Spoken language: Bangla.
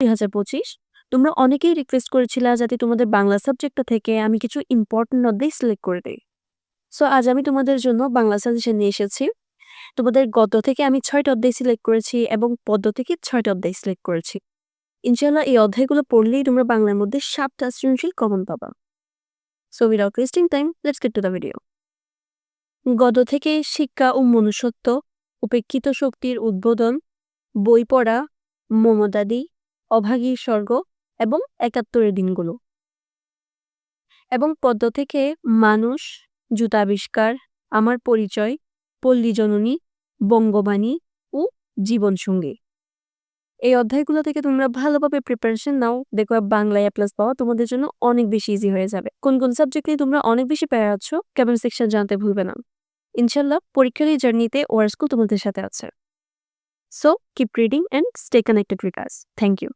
দুই হাজার পঁচিশ, তোমরা অনেকেই রিকোয়েস্ট করেছিলা যাতে তোমাদের বাংলা সাবজেক্টটা থেকে আমি কিছু ইম্পর্টেন্ট অধ্যায় সিলেক্ট করে দিই। সো আজ আমি তোমাদের জন্য বাংলা সাজেশন নিয়ে এসেছি। তোমাদের গদ্য থেকে আমি ছয়টা অধ্যায় সিলেক্ট করেছি এবং পদ্য থেকে ছয়টা অধ্যায় সিলেক্ট করেছি। ইনশাল্লাহ এই অধ্যায়গুলো পড়লেই তোমরা বাংলার মধ্যে সাতটা সৃজনশীল কমন পাবা। So without wasting time let's get to the video গদ্য থেকে শিক্ষা ও মনুষ্যত্ব, উপেক্ষিত শক্তির উদ্বোধন, বই পড়া মমতাদি অভাগীর স্বর্গ এবং একাত্তরের দিনগুলো। এবং পদ্ম থেকে মানুষ, জুতাবিষ্কার, আমার পরিচয়, পল্লী জননী, বঙ্গবাণী ও জীবনসঙ্গী। এই অধ্যায়গুলো থেকে তোমরা ভালোভাবে প্রিপারেশন নাও। দেখো বাংলায় প্লাস পাওয়া তোমাদের জন্য অনেক বেশি ইজি হয়ে যাবে। কোন কোন সাবজেক্টে তোমরা অনেক বেশি প্যারা আছো কমেন্ট সেকশন জানতে ভুলবে না। ইনশাল্লাহ পরীক্ষার এই জার্নিতে ওয়ার স্কুল তোমাদের সাথে আছে। So keep reading and stay connected with us. Thank you.